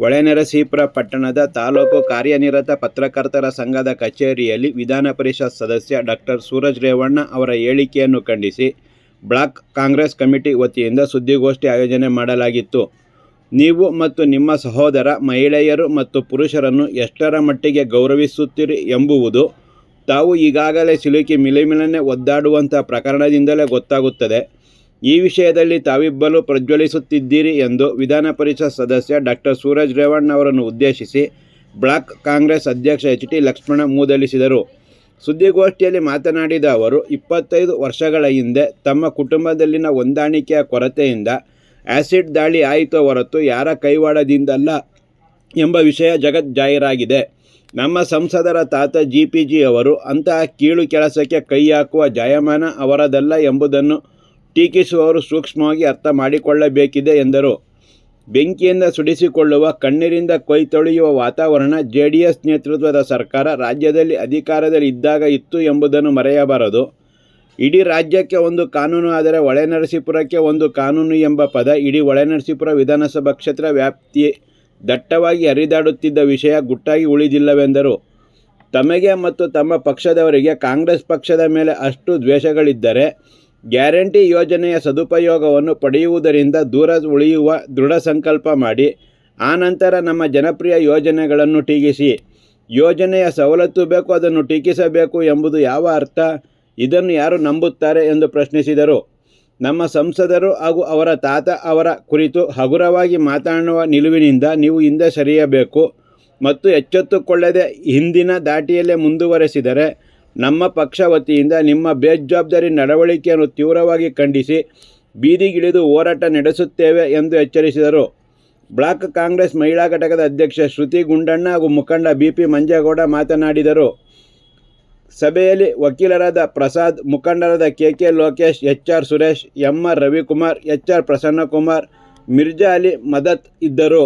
ಹೊಳೆನರಸೀಪುರ ಪಟ್ಟಣದ ತಾಲೂಕು ಕಾರ್ಯನಿರತ ಪತ್ರಕರ್ತರ ಸಂಘದ ಕಚೇರಿಯಲ್ಲಿ ವಿಧಾನ ಪರಿಷತ್ ಸದಸ್ಯ ಡಾಕ್ಟರ್ ಸೂರಜ್ ರೇವಣ್ಣ ಅವರ ಹೇಳಿಕೆಯನ್ನು ಖಂಡಿಸಿ ಬ್ಲಾಕ್ ಕಾಂಗ್ರೆಸ್ ಕಮಿಟಿ ವತಿಯಿಂದ ಸುದ್ದಿಗೋಷ್ಠಿ ಆಯೋಜನೆ ಮಾಡಲಾಗಿತ್ತು. ನೀವು ಮತ್ತು ನಿಮ್ಮ ಸಹೋದರ, ಮಹಿಳೆಯರು ಮತ್ತು ಪುರುಷರನ್ನು ಎಷ್ಟರ ಮಟ್ಟಿಗೆ ಗೌರವಿಸುತ್ತೀರಿ ಎಂಬುವುದು ತಾವು ಈಗಾಗಲೇ ಸಿಲುಕಿ ಮಿಲಿಮಿಲನೆ ಒದ್ದಾಡುವಂಥ ಪ್ರಕರಣದಿಂದಲೇ ಗೊತ್ತಾಗುತ್ತದೆ. ಈ ವಿಷಯದಲ್ಲಿ ತಾವಿಬ್ಬರು ಪ್ರಜ್ವಲಿಸುತ್ತಿದ್ದೀರಿ ಎಂದು ವಿಧಾನ ಪರಿಷತ್ ಸದಸ್ಯ ಡಾಕ್ಟರ್ ಸೂರಜ್ ರೇವಣ್ಣ ಅವರನ್ನು ಉದ್ದೇಶಿಸಿ ಬ್ಲಾಕ್ ಕಾಂಗ್ರೆಸ್ ಅಧ್ಯಕ್ಷ ಎಚ್ ಟಿ ಲಕ್ಷ್ಮಣ ಮೂದಲಿಸಿದರು. ಸುದ್ದಿಗೋಷ್ಠಿಯಲ್ಲಿ ಮಾತನಾಡಿದ ಅವರು, ಇಪ್ಪತ್ತೈದು ವರ್ಷಗಳ ಹಿಂದೆ ತಮ್ಮ ಕುಟುಂಬದಲ್ಲಿನ ಹೊಂದಾಣಿಕೆಯ ಕೊರತೆಯಿಂದ ಆ್ಯಸಿಡ್ ದಾಳಿ ಆಯಿತು ಹೊರತು ಯಾರ ಕೈವಾಡದಿಂದಲ್ಲ ಎಂಬ ವಿಷಯ ಜಗತ್ ಜಾಹೀರಾಗಿದೆ. ನಮ್ಮ ಸಂಸದರ ತಾತ ಜಿ ಪಿ ಜಿ ಅವರು ಅಂತಹ ಕೀಳು ಕೆಲಸಕ್ಕೆ ಕೈ ಹಾಕುವ ಜಾಯಮಾನ ಅವರದಲ್ಲ ಎಂಬುದನ್ನು ಟೀಕಿಸುವವರು ಸೂಕ್ಷ್ಮವಾಗಿ ಅರ್ಥ ಮಾಡಿಕೊಳ್ಳಬೇಕಿದೆ ಎಂದರು. ಬೆಂಕಿಯಿಂದ ಸುಡಿಸಿಕೊಳ್ಳುವ ಕಣ್ಣೀರಿಂದ ಕೊಯ್ತೊಳೆಯುವ ವಾತಾವರಣ ಜೆ ಡಿ ಎಸ್ ನೇತೃತ್ವದ ಸರ್ಕಾರ ರಾಜ್ಯದಲ್ಲಿ ಅಧಿಕಾರದಲ್ಲಿ ಇದ್ದಾಗ ಇತ್ತು ಎಂಬುದನ್ನು ಮರೆಯಬಾರದು. ಇಡೀ ರಾಜ್ಯಕ್ಕೆ ಒಂದು ಕಾನೂನು, ಆದರೆ ಹೊಳೆನರಸೀಪುರಕ್ಕೆ ಒಂದು ಕಾನೂನು ಎಂಬ ಪದ ಇಡೀ ಹೊಳೆನರಸೀಪುರ ವಿಧಾನಸಭಾ ಕ್ಷೇತ್ರ ವ್ಯಾಪ್ತಿ ದಟ್ಟವಾಗಿ ಹರಿದಾಡುತ್ತಿದ್ದ ವಿಷಯ ಗುಟ್ಟಾಗಿ ಉಳಿದಿಲ್ಲವೆಂದರು. ತಮಗೆ ಮತ್ತು ತಮ್ಮ ಪಕ್ಷದವರಿಗೆ ಕಾಂಗ್ರೆಸ್ ಪಕ್ಷದ ಮೇಲೆ ಅಷ್ಟು ದ್ವೇಷಗಳಿದ್ದರೆ ಗ್ಯಾರಂಟಿ ಯೋಜನೆಯ ಸದುಪಯೋಗವನ್ನು ಪಡೆಯುವುದರಿಂದ ದೂರ ಉಳಿಯುವ ದೃಢ ಸಂಕಲ್ಪ ಮಾಡಿ, ಆನಂತರ ನಮ್ಮ ಜನಪ್ರಿಯ ಯೋಜನೆಗಳನ್ನು ಟೀಕಿಸಿ. ಯೋಜನೆಯ ಸವಲತ್ತು ಬೇಕು, ಅದನ್ನು ಟೀಕಿಸಬೇಕು ಎಂಬುದು ಯಾವ ಅರ್ಥ? ಇದನ್ನು ಯಾರು ನಂಬುತ್ತಾರೆ ಎಂದು ಪ್ರಶ್ನಿಸಿದರು. ನಮ್ಮ ಸಂಸದರು ಹಾಗೂ ಅವರ ತಾತ ಅವರ ಕುರಿತು ಹಗುರವಾಗಿ ಮಾತನಾಡುವ ನಿಲುವಿನಿಂದ ನೀವು ಹಿಂದೆ ಸರಿಯಬೇಕು ಮತ್ತು ಎಚ್ಚೆತ್ತುಕೊಳ್ಳದೆ ಹಿಂದಿನ ದಾಟಿಯಲ್ಲೇ ಮುಂದುವರೆಸಿದರೆ ನಮ್ಮ ಪಕ್ಷ ವತಿಯಿಂದ ನಿಮ್ಮ ಬೇಜವಾಬ್ದಾರಿ ನಡವಳಿಕೆಯನ್ನು ತೀವ್ರವಾಗಿ ಖಂಡಿಸಿ ಬೀದಿಗಿಳಿದು ಹೋರಾಟ ನಡೆಸುತ್ತೇವೆ ಎಂದು ಎಚ್ಚರಿಸಿದರು. ಬ್ಲಾಕ್ ಕಾಂಗ್ರೆಸ್ ಮಹಿಳಾ ಘಟಕದ ಅಧ್ಯಕ್ಷ ಶ್ರುತಿ ಗುಂಡಣ್ಣ ಹಾಗೂ ಮುಖಂಡ ಬಿ ಪಿ ಮಂಜೇಗೌಡ ಮಾತನಾಡಿದರು. ಸಭೆಯಲ್ಲಿ ವಕೀಲರಾದ ಪ್ರಸಾದ್, ಮುಖಂಡರಾದ K K Lokesh H R Suresh M R Ravikumar H R Prasannakumar, Mirza Ali Madat ಇದ್ದರು.